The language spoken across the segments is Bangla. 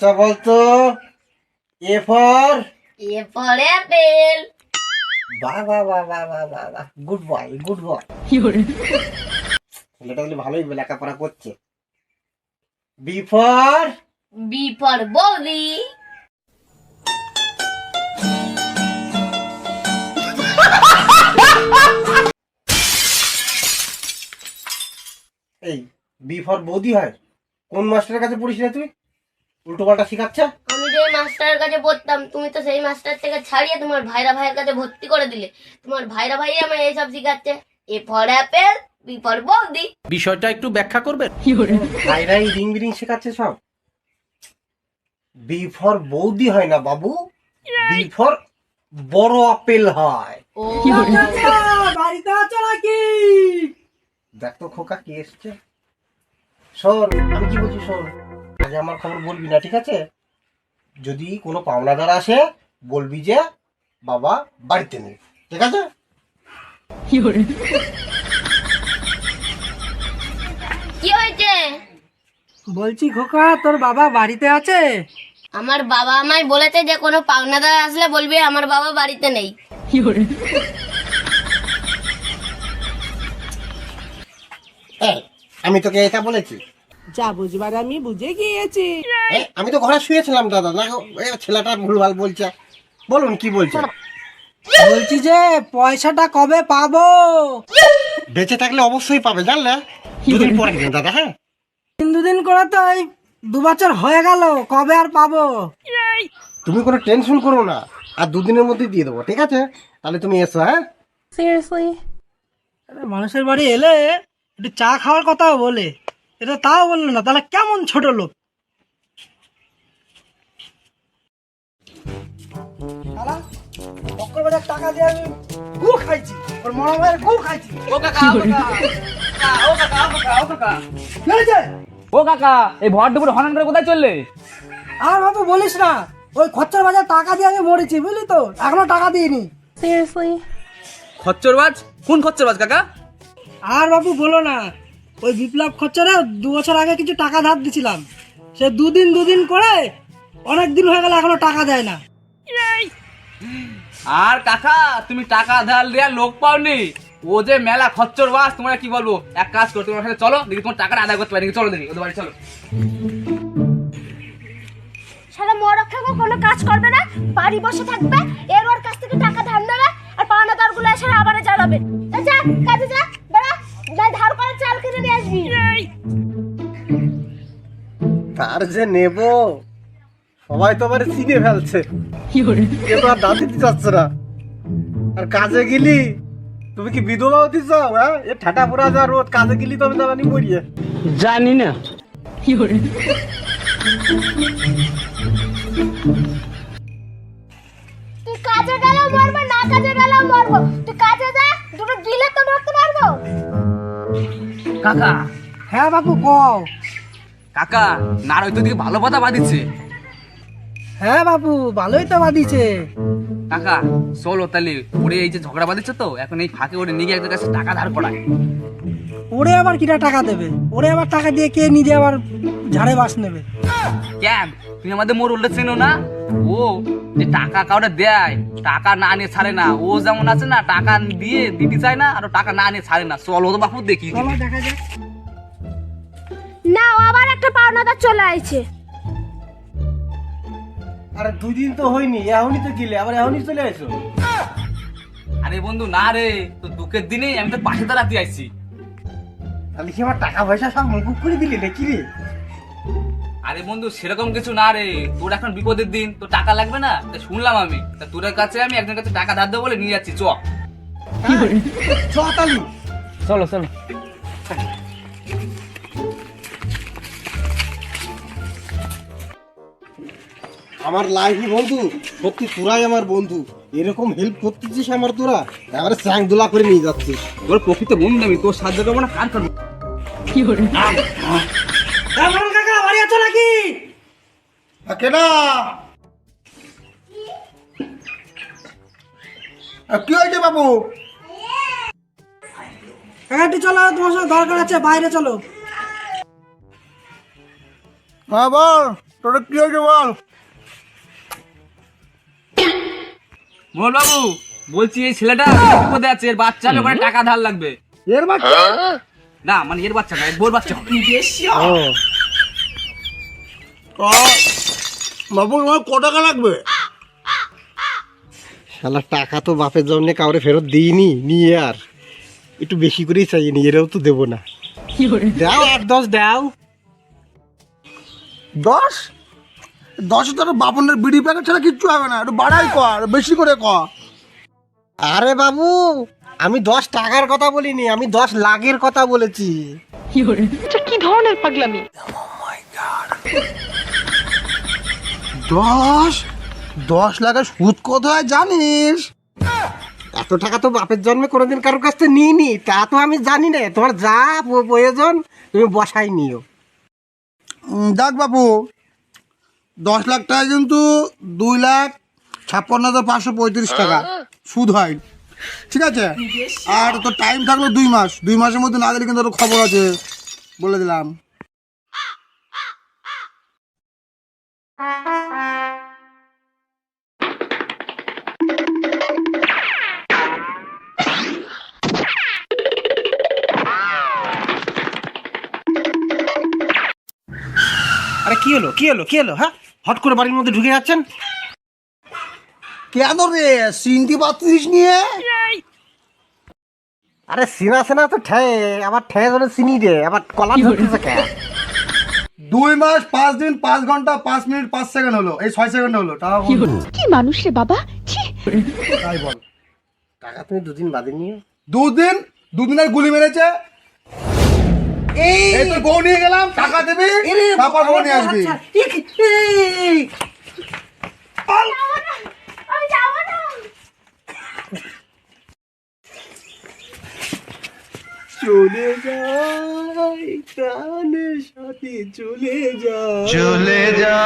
আচ্ছা বলতো A for? A for apple. বাহ বাহ বাহ বাহ বাহ বাহ বাহ। গুড বয় গুড বয় ছেলেটা তাহলে ভালোই লেখাপড়া করছে। বি ফর বি ফর বৌদি। এই বি ফর বৌদি হয়? কোন মাস্টারের কাছে পড়িস রে তুই? উল্টো পাল্টা শেখাচ্ছে? আমি যে মাস্টারের কাছে পড়তাম তুমি তো সেই মাস্টার থেকে ছাড়িয়ে তোমার ভাইরা ভাইয়ের কাছে ভর্তি করে দিলে। তোমার ভাইরা ভাই আমায় এইসব শিখাচ্ছে। A for apple B for boudi. বিষয়টা একটু ব্যাখ্যা করবেন? ভাইরাই রিং বিরিং শেখাচ্ছে সব। বি ফর বৌদি হয় না বাবু বি ফর বড় আপেল হয়। ও। বাড়িতে আছো নাকি? দেখ তো খোকা কি এসছে? শোন আমি কি বলছি শোন? আগে আমার খবর বলবি না ঠিক আছে? যদি কোনো পাওনাদার আসে বলবি যে বাবা বাড়িতে নেই ঠিক আছে? কি হয়েছে? বলছি খোকা তোর বাবা বাড়িতে আছে? আমার বাবা আমায় বলেছে যে কোনো পাওনাদার আসলে বলবি আমার বাবা বাড়িতে নেই। এই, আমি তোকে এটা বলেছি। যা বুঝবার আমি বুঝে গিয়েছি। এই, আমি তো ঘরে শুয়েছিলাম দাদা। না এই ছেলেটা ভুলভাল বলছে। বলুন কি বলছে? বলছি যে পয়সাটা কবে পাবো? বেঁচে থাকলে অবশ্যই পাবে জানলে? দুদিন পরে দিন দাদা হ্যাঁ? তিন দুদিন করে তো এই দু বছর হয়ে গেল কবে আর পাবো? তুমি কোনো টেনশন করো না আর দুদিনের মধ্যে দিয়ে দেবো ঠিক আছে? তাহলে তুমি এসো হ্যাঁ? আরে মানুষের বাড়ি এলে একটু চা খাওয়ার কথাও বলে। এটা তাও বলল না তাহলে কেমন ছোট লোক? টাকা দিয়ে আমি গু খাইছি ওর মরা ভাইয়ের গু খাইছি। ও কাকা ও কাকা কাকা, ও কাকা ও কাকা ও কাকা। ও কাকা এই ভর দুপুরে হনান করে কোথায় চললে? আর বাবু বলিস না ওই খচ্চর বাজার টাকা দিয়ে আমি মরেছি বুঝলি তো? এখনও টাকা দিইনি। খচ্চরবাজ? কোন খচ্চরবাজ কাকা? আর বাবু বলো না ওই বিপ্লব খচ্চরে দু বছর আগে কিছু টাকা ধার দিছিলাম। সে দুদিন দুদিন করে অনেক দিন হয়ে গেল এখনও টাকা দেয় না। আর কাকা তুমি টাকা ধার দেওয়ার লোক পাওনি। ও যে মেলা খচ্চরবাজ তোমরা কি বলব? এক কাজ করো তোমার সাথে চলো দেখি তোমার টাকাটা আদায় করতে পারি চলো দেখি ওদের বাড়ি চলো। সারা মরক্ষক কোনো কাজ করবে না বাড়ি বসে থাকবে এর ওর কাছ থেকে টাকা ধার নেবে আর পাওনাদারগুলো এসে আবারে জ্বালাবে। তার যে নেব? সবাই তো আবার চিনে ফেলছে। এ তো আর দাঁতে দিতে চাচ্ছে না? আর কাজে গেলি? তুমি কি বিধবা হতে চাও হ্যাঁ? এ ঠাটা পুরা যা রোদ কাজে গেলি তো আমি জানি মরিয়ে। জানি না। তুই কাজে গেলেও মরবো না কাজে গেলেও মরবো। তুই কাজে যা দুটো দিলে তো মরতে পারব। কাকা হ্যাঁ বাবু কও। কাকা নারই তো দিকে ভালো কথা বাদিচ্ছে হ্যাঁ বাবু ভালোই তো বাদিছে কাকা চলো তাহলে ওরে এই যে ঝগড়া তো এখন এই ফাঁকে ওরে নিয়ে গিয়ে একজনের কাছে টাকা ধার করায়। ওরে আবার কিটা টাকা দেবে? ওরে আবার টাকা দিয়ে কে নিজে আবার ঝাড়ে বাস নেবে? কেন? তুমি আমাদের মোর উল্লেখ চেনো না? ও যে টাকা কাউরে দেয় টাকা না নিয়ে ছাড়ে না। ও যেমন আছে না টাকা দিয়ে দিতে চায় না আর টাকা না নিয়ে ছাড়ে না। চলো তো বাপু দেখি। চলো দেখা যাক। না আবার চলে আইছে। আরে দুই দিন তো হয়নি এখনই তো গেলে আবার এখনই চলে আসো আরে বন্ধু না রে তো দুঃখের দিনে আমি তো পাশে দাঁড়াতে আইছি। তাহলে কি আমার টাকা পয়সা সব মুকুব করে দিলি নাকি রে? আরে বন্ধু সেরকম কিছু না রে। তোর এখন বিপদের দিন তো টাকা লাগবে না? তা শুনলাম আমি। তা তোর কাছে আমি একজনের কাছে টাকা ধার দেবো বলে নিয়ে যাচ্ছি চ। চ তালি চলো চলো। আমার লাইফি বন্ধু সত্যি তোরাই আমার বন্ধু। এরকম হেল্প করতেছিস আমার তোরা? এবারে স্যাং দোলা করে নিয়ে যাচ্ছিস। তোর প্রকৃত বন্ধু আমি তোর সাহায্য করব না কান করব? এমন কাকা বাড়ি আছো নাকি? কেনা কি হয়েছে বাবু? একটু চলো তোমার সাথে দরকার আছে বাইরে চলো। হ্যাঁ বল তোর কি হয়েছে বল? মোহন বাবু বলছি এই ছেলেটা বিপদে আছে এর বাচ্চা ওখানে টাকা ধার লাগবে। এর বাচ্চা? না মানে এর বাচ্চা না বোর বাচ্চা হবে। বাবু তোমার ক টাকা লাগবে? শালা টাকা তো বাপের জন্য কাউরে ফেরত দিইনি নিয়ে আর। একটু বেশি করেই চাই নিজেরাও তো দেবো না। দাও আট দশ দাও। দশ? দশে তোর বাপনের বিড়ি প্যাকেট ছাড়া কিচ্ছু হবে না একটু বাড়াই কর বেশি করে কর আরে বাবু আমি দশ টাকার কথা বলিনি আমি দশ লাখের কথা বলেছি। দশ? দশ লাখের সুদ কত হয় জানিস? এত টাকা তো বাপের জন্মে কোনোদিন কারোর কাছ থেকে নিইনি তা তো আমি জানি না তোমার যা প্রয়োজন তুমি বসাই নিও। দেখ বাবু দশ লাখ টাকা কিন্তু দুই লাখ ছাপ্পান্ন হাজার পাঁচশো পঁয়ত্রিশ টাকা। সুদ হয়। ঠিক আছে? আর তোর টাইম থাকল দুই মাস। দুই মাসের মধ্যে না দিলে কিন্তু তোর খবর আছে। বলে দিলাম। আরে কি হলো? কি হলো? কি হলো? হ্যাঁ? হট করে বাড়ির মধ্যে ঢুকে যাচ্ছেন? কেন রে? চিনতে পারছিস নিয়ে? আরে সিনা সিনা তো ঠে আবার ঠে ধরে চিনি রে আবার কলা ধরতেছে কে দুই মাস পাঁচ দিন পাঁচ ঘণ্টা পাঁচ মিনিট পাঁচ সেকেন্ড হলো এই ছয় সেকেন্ড হলো টাকা বল। কি মানুষ রে বাবা? ছি! তাই বল। টাকা তুমি দুদিন বাদে নিও। দুদিন দুদিনের গুলি মেরেছে এই। তোর বউ নিয়ে গেলাম টাকা দেবি তারপর বউ নিয়ে আসবি। আমি যাব না চলে যাই প্রাণের সাথে চলে যাই। চলে যা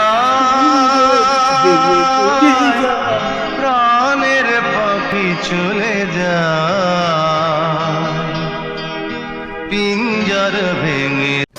প্রাণের পাখি চলে পিঞ্জর ভেঙে